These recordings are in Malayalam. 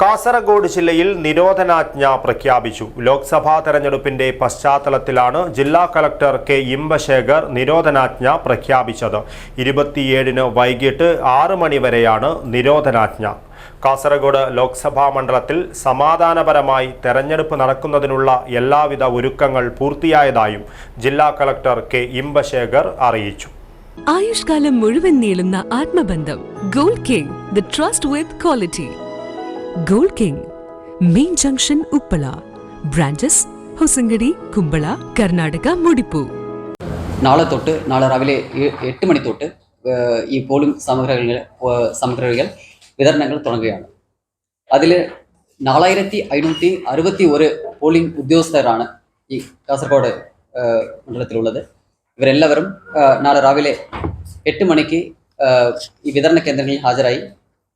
കാസർഗോഡ് ജില്ലയിൽ നിരോധനാജ്ഞ പ്രഖ്യാപിച്ചു. ലോക്സഭാ തെരഞ്ഞെടുപ്പിന്റെ പശ്ചാത്തലത്തിലാണ് ജില്ലാ കളക്ടർ കെ ഇമ്പശേഖർ നിരോധനാജ്ഞ പ്രഖ്യാപിച്ചത്. ഇരുപത്തിയേഴിന് വൈകിട്ട് ആറ് മണിവരെയാണ് നിരോധനാജ്ഞ. കാസർഗോഡ് ലോക്സഭാ മണ്ഡലത്തിൽ സമാധാനപരമായി തെരഞ്ഞെടുപ്പ് നടക്കുന്നതിനുള്ള എല്ലാവിധ ഒരുക്കങ്ങൾ പൂർത്തിയായതായും ജില്ലാ കളക്ടർ കെ ഇമ്പശേഖർ അറിയിച്ചു. ആയുഷ്കാലം മുഴുവൻ നീളുന്ന ആത്മബന്ധം Gold King the trust with quality. Gold King main junction Uppala branches Hosangadi Kumbla Karnataka മുടിപ്പു നാളെ തൊട്ട് നാളെ രാവിലെ എട്ട് മണി തൊട്ട് ഈ പോളിംഗ് സാമഗ്രികൾ സാമഗ്രികൾ വിതരണങ്ങൾ തുടങ്ങുകയാണ്. അതിൽ നാലായിരത്തി അഞ്ഞൂറ്റി അറുപത്തി ഒരു പോളിംഗ് ഉദ്യോഗസ്ഥരാണ് ഈ കാസർഗോഡ് മണ്ഡലത്തിലുള്ളത്. ഇവരെല്ലാവരും നാളെ രാവിലെ എട്ട് മണിക്ക് ഈ വിതരണ കേന്ദ്രങ്ങളിൽ ഹാജരായി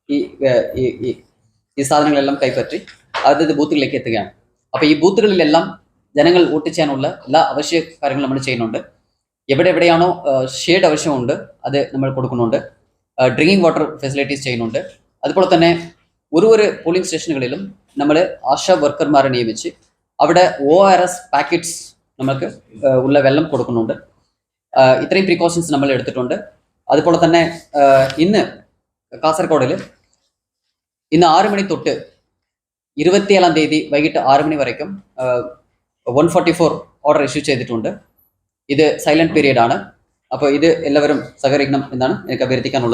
ഈ ഈ സാധനങ്ങളെല്ലാം കൈപ്പറ്റി അതത് ബൂത്തുകളിലേക്ക് എത്തുകയാണ്. അപ്പോൾ ഈ ബൂത്തുകളിലെല്ലാം ജനങ്ങൾ വോട്ട് ചെയ്യാനുള്ള എല്ലാ അവശ്യ കാര്യങ്ങളും നമ്മൾ ചെയ്യുന്നുണ്ട്. എവിടെ എവിടെയാണോ ഷെയ്ഡ് ആവശ്യമുണ്ട് അത് നമ്മൾ കൊടുക്കുന്നുണ്ട്. ഡ്രിങ്കിങ് വാട്ടർ ഫെസിലിറ്റീസ് ചെയ്യുന്നുണ്ട്. അതുപോലെ തന്നെ ഒരു ഒരു പോളിംഗ് സ്റ്റേഷനുകളിലും നമ്മൾ ആശാ വർക്കർമാരെ നിയമിച്ച് അവിടെ ഒ ആർ എസ് പാക്കറ്റ്സ് നമുക്ക് ഉള്ള വെള്ളം കൊടുക്കുന്നുണ്ട്. ഇത്രയും പ്രിക്കോഷൻസ് നമ്മൾ എടുത്തിട്ടുണ്ട്. അതുപോലെ തന്നെ ഇന്ന് കാസർഗോഡിൽ ഇന്ന് ആറ് മണി തൊട്ട് ഇരുപത്തിയേഴാം തീയതി വൈകിട്ട് ആറ് മണി വരയ്ക്കും one forty four order issue ചെയ്തിട്ടുണ്ട് ഇത് സൈലന്റ് പീരീഡ് ആണ് അപ്പോൾ ഇത് എല്ലാവരും സഹകരിക്കണം എന്നാണ് എനിക്ക് അഭ്യർത്ഥിക്കാനുള്ളത്